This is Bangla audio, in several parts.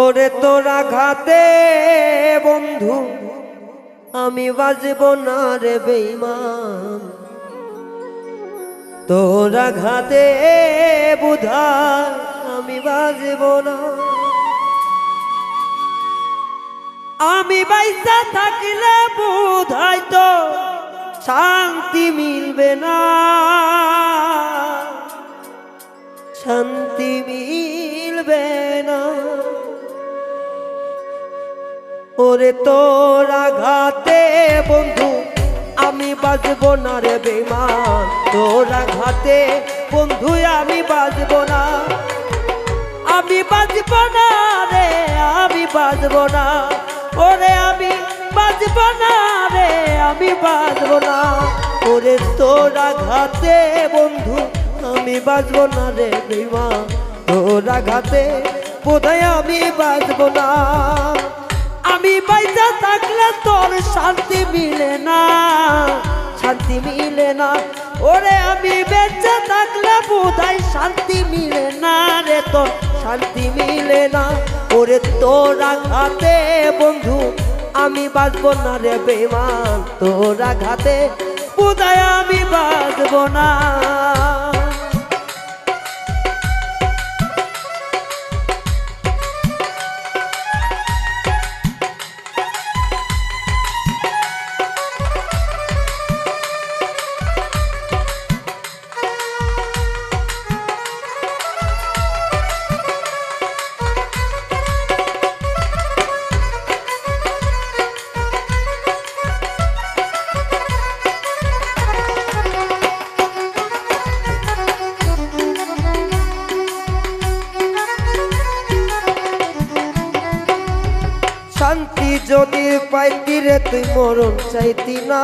ওরে তোরা ঘাতে বন্ধু, আমি বাজব না রে বেইমান তোরা ঘাতে বুধা আমি বাজব না। আমি বাইসা থাকলে বুধাই তো, শান্তি মিলবে না। ওরে তোরা ঘাতে বন্ধু, আমি বাজবো না রে বেমান তোরা ঘাতে বন্ধু, আমি বাজবো না। আমি বাজবো না রে, আমি বাজবো না। ওরে আমি বাজবো না রে, আমি বাজবো না। ওরে তোরা ঘাতে বন্ধু, আমি বাজবো না রে বিমা তোরা ঘাতে বোধহয় আমি বাজবো না। আমি বাইজা থাকলে তোর শান্তি মিলে না, শান্তি মিলে না। ওরে আমি বেঁচে থাকলে বোধহয় শান্তি মিলে না রে তোর, শান্তি মিলে না। ওরে তোরা ঘাতে বন্ধু, আমি বাজবো না রে বেমান তোরা ঘাতে বোধহয় আমি বাজবো না। শান্তি যদি পাইতি রে তুই মরণ চাইতি না।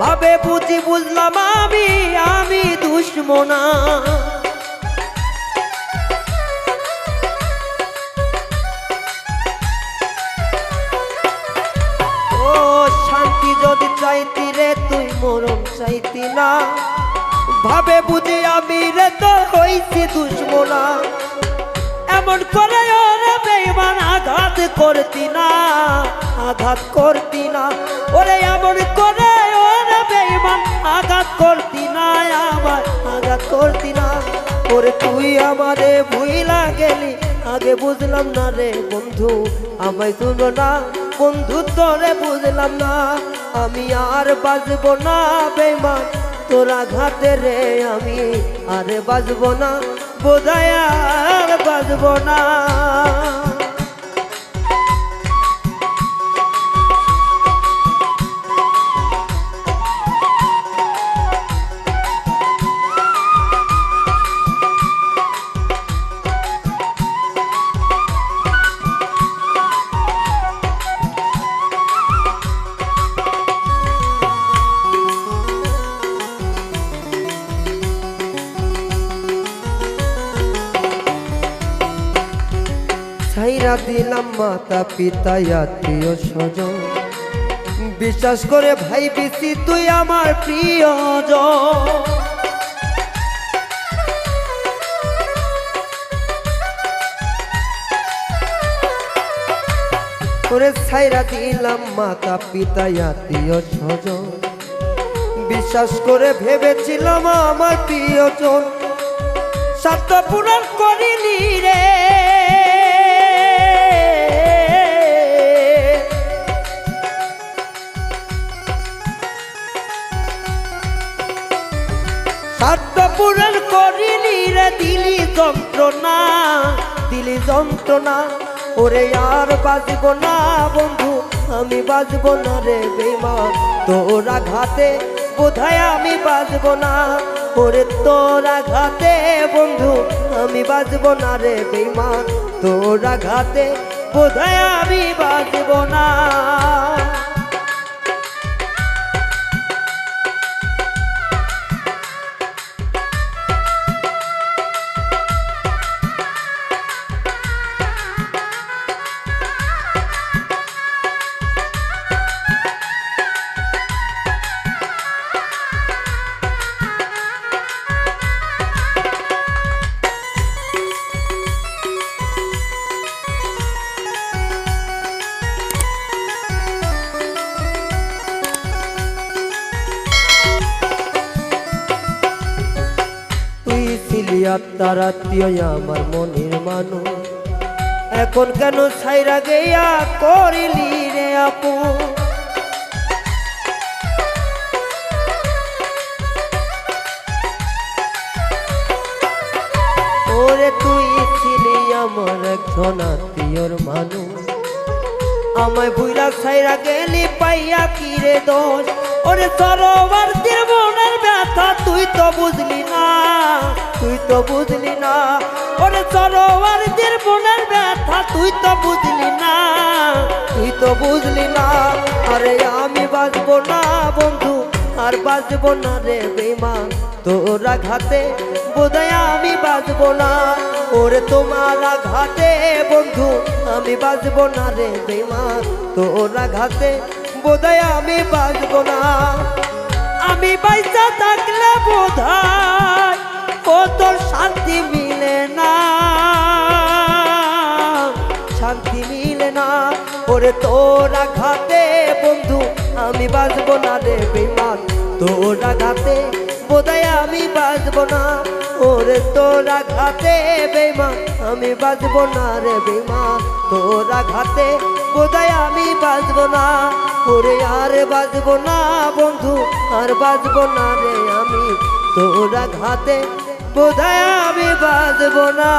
ভাবে বুঝি বুঝলাম আমি আমি দুশ্মনা। ও, শান্তি যদি চাইতি রে তুই মরণ চাইতি না। ভাবে বুঝি আমি রে তোর হইছি দুশ্মনা। এমন করে আঘাত করতি না আঘাত করতি না ওরে এমন করে ওরে বেইমান আঘাত করতি না আমার আঘাত করতি না ওরে তুই আমারে ভুইলা গেলি, আগে বুঝলাম না রে বন্ধু, আমায় শুনো না। বন্ধু তোরে বুঝলাম না, আমি আর বাজবো না বেইমান তোরা ঘাটে রে আমি আরে বাজবো না, বোধহয় আর বাজবো না। ছাইরা দিলাম মাতা পিতা, আত্মীয় স্বজন। বিশ্বাস করে ভাই বেশি, তুই আমার প্রিয় ওরে ছাইরা দিলাম মাতা পিতা, আত্মীয় স্বজন। বিশ্বাস করে ভেবেছিলাম আমার প্রিয়জন। সত্য পূরণ করিনি রে। সত্য পূরণ করিনি রে, দিলি যন্ত্রণা দিলি যন্ত্রণা। ওরে আর বাজবো না বন্ধু, আমি বাজবো না রে বেমান তোরা ঘাতে বোধহয় আমি বাজবো না। ওরে তোরা ঘাতে বন্ধু, আমি বাজবো না রে বেমান তোরা ঘাতে বোধহয় আমি বাজবো না। আত্মার আত্মীয়, আমার মনের মানু এখন কেন সাইরা গেয়া করিলি রে আপু? ওরে তুই ছিলি আমার একজন আত্মীয়র মানুষ। আমায় ভুইলা ছাইরা গেলি পাইয়া কি রে দোষ? ওরে সরোবর মনের ব্যথা, তুই তো বুঝলি না, তুই তো বুঝলি না। ওরে সরোবর মনের ব্যথা, তুই তো বুঝলি না, তুই তো বুঝলি না। আরে আমি বাঁচবো না বন্ধু, আর বাঁচবো না রে বেমান তোরা ঘাতে বোধহয় আমি বাঁচবো না। ওরে তোমার ঘাতে বন্ধু, আমি বাঁচবো না রে বেমান তোরা ঘাতে বোধহয় আমি বাঁচবো না। আমি বাইসা থাকলে বোধহয় ও শান্তি মিলে না। শান্তি মিলে না। ওরে তোরা ঘাতে বন্ধু, আমি বাঁচবো না রে বেমান তোরা ঘাতে বোধহয় আমি বাঁচবো না। ওরে তোরা ঘাতে বেমা আমি বাঁচবো না রে বেমা তোরা ঘাতে বোধহয় আমি বাঁচবো না। ওরে আর বাঁচবো না বন্ধু, আর বাঁচবো না রে আমি। তোরা ঘাতে বোধহয় আমি বাঁচবো না।